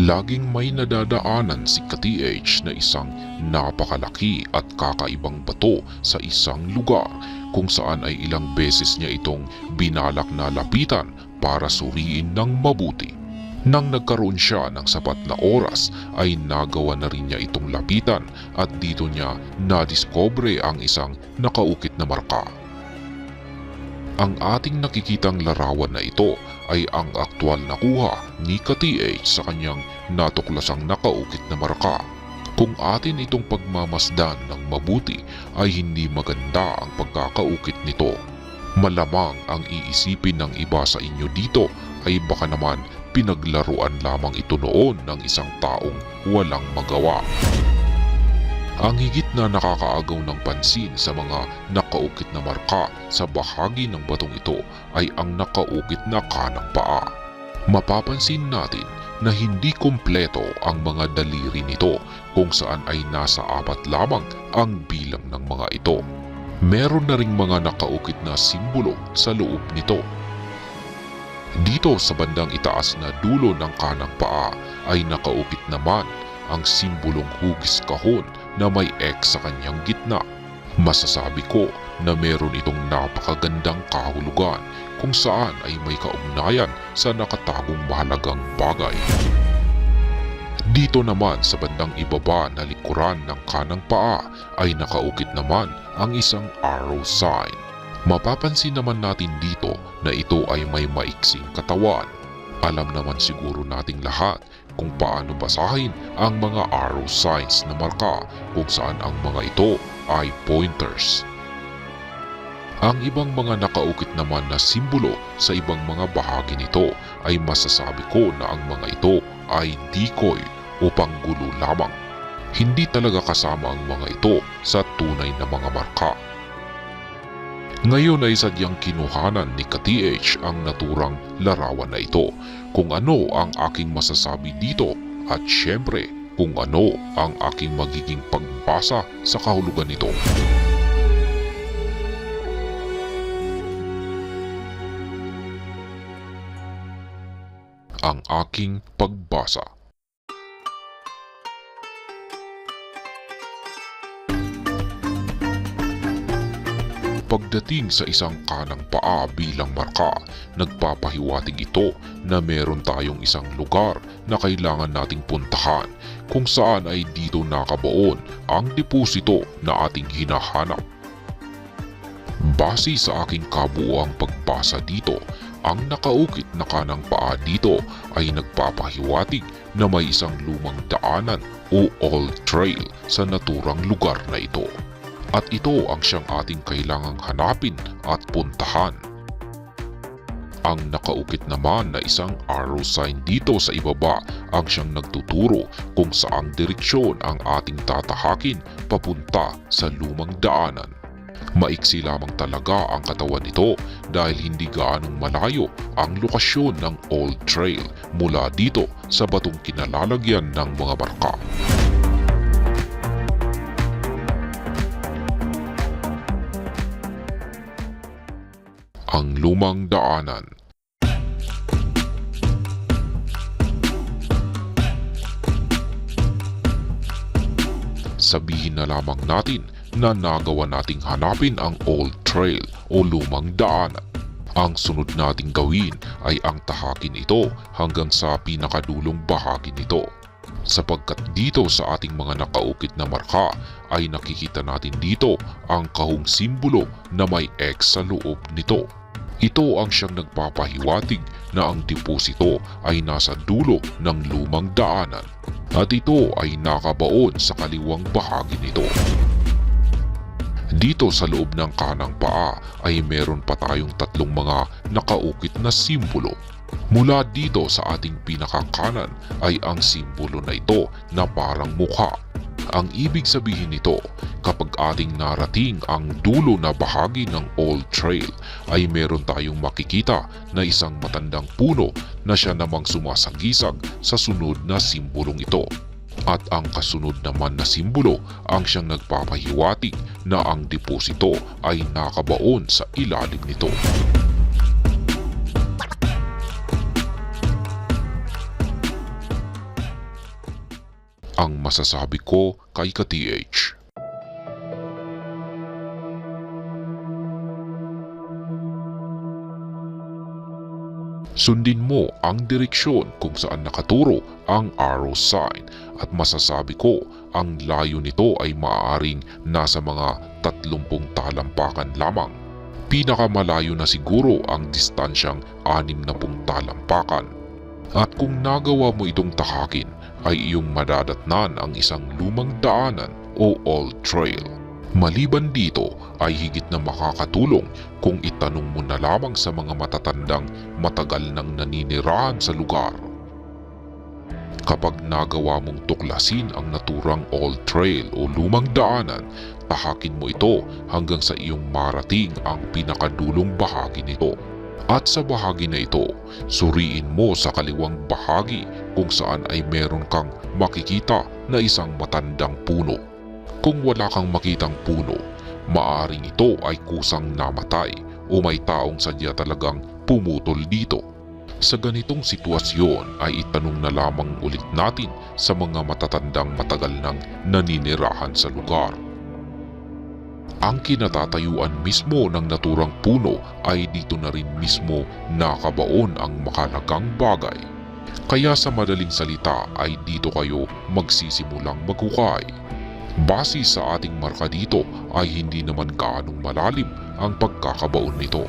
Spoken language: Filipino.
Laging may nadadaanan si ka-TH na isang napakalaki at kakaibang bato sa isang lugar kung saan ay ilang beses niya itong binalak na lapitan para suriin ng mabuti. Nang nagkaroon siya ng sapat na oras ay nagawa na rin niya itong lapitan at dito niya nadiskobre ang isang nakaukit na marka. Ang ating nakikitang larawan na ito ay ang aktwal na kuha ni ka-TH sa kanyang natuklasang nakaukit na marka. Kung atin itong pagmamasdan ng mabuti ay hindi maganda ang pagkakaukit nito. Malamang ang iisipin ng iba sa inyo dito ay baka naman pinaglaruan lamang ito noon ng isang taong walang magawa. Ang higit na nakakaagaw ng pansin sa mga nakaukit na marka sa bahagi ng batong ito ay ang nakaukit na kanang paa. Mapapansin natin na hindi kompleto ang mga daliri nito kung saan ay nasa apat lamang ang bilang ng mga ito. Meron na ring mga nakaukit na simbolo sa loob nito. Dito sa bandang itaas na dulo ng kanang paa ay nakaukit naman ang simbolong hugis kahon na may X sa kanyang gitna. Masasabi ko na meron itong napakagandang kahulugan kung saan ay may kaugnayan sa nakatagong mahalagang bagay. Dito naman sa bandang ibaba na likuran ng kanang paa ay nakaukit naman ang isang arrow sign. Mapapansin naman natin dito na ito ay may maiksing katawan. Alam naman siguro nating lahat kung paano basahin ang mga arrow signs na marka kung saan ang mga ito ay pointers. Ang ibang mga nakaukit naman na simbolo sa ibang mga bahagi nito ay masasabi ko na ang mga ito ay decoy o panggulo lamang. Hindi talaga kasama ang mga ito sa tunay na mga marka. Ngayon ay sadyang kinuhanan ni ka-TH ang naturang larawan na ito kung ano ang aking masasabi dito at syempre kung ano ang aking magiging pagbasa sa kahulugan nito. Ang aking pagbasa. Pagdating sa isang kanang paa bilang marka, nagpapahiwatig ito na meron tayong isang lugar na kailangan nating puntahan kung saan ay dito nakabaon ang deposito na ating hinahanap. Base sa aking kabuuang pagbasa dito, ang nakaukit na kanang paa dito ay nagpapahiwatig na may isang lumang daanan o old trail sa naturang lugar na ito at ito ang siyang ating kailangang hanapin at puntahan. Ang nakaukit naman na isang arrow sign dito sa ibaba ang siyang nagtuturo kung saang direksyon ang ating tatahakin papunta sa lumang daanan. Maiksi lamang talaga ang katawan nito dahil hindi gaanong malayo ang lokasyon ng old trail mula dito sa batong kinalalagyan ng mga barka. Ang lumang daanan. Sabihin na lamang natin na nagawa nating hanapin ang old trail o lumang daanan. Ang sunod nating gawin ay ang tahakin ito hanggang sa pinakadulong bahagi nito. Sapagkat dito sa ating mga nakaukit na marka ay nakikita natin dito ang kahong simbolo na may X sa loob nito. Ito ang siyang nagpapahiwatig na ang deposito ay nasa dulo ng lumang daanan at ito ay nakabaon sa kaliwang bahagi nito. Dito sa loob ng kanang paa ay meron pa tayong tatlong mga nakaukit na simbolo. Mula dito sa ating pinakakanan ay ang simbolo na ito na parang mukha. Ang ibig sabihin nito, kapag ating narating ang dulo na bahagi ng Old Trail ay meron tayong makikita na isang matandang puno na siya namang sumasagisag sa sunod na simbolong ito. At ang kasunod naman na simbolo ang siyang nagpapahiwatig na ang deposito ay nakabaon sa ilalim nito. Ang masasabi ko kay ka-TH. Sundin mo ang direksyon kung saan nakaturo ang arrow sign at masasabi ko ang layo nito ay maaaring nasa mga 30 talampakan lamang. Pinakamalayo na siguro ang distansyang 60 talampakan. At kung nagawa mo itong takakin ay iyong madadatnan ang isang lumang daanan o old trail. Maliban dito ay higit na makakatulong kung itanong mo na lamang sa mga matatandang matagal nang naninirahan sa lugar. Kapag nagawa mong tuklasin ang naturang old trail o lumang daanan, tahakin mo ito hanggang sa iyong marating ang pinakadulong bahagi nito. At sa bahagi na ito, suriin mo sa kaliwang bahagi kung saan ay meron kang makikita na isang matandang puno. Kung wala kang makitang puno, maaring ito ay kusang namatay o may taong sadya talagang pumutol dito. Sa ganitong sitwasyon ay itanong na lamang ulit natin sa mga matatandang matagal nang naninirahan sa lugar. Ang kinatatayuan mismo ng naturang puno ay dito na rin mismo nakabaon ang makalagang bagay. Kaya sa madaling salita ay dito kayo magsisimulang maghukay. Base sa ating marka dito ay hindi naman gaanong malalim ang pagkakabaon nito.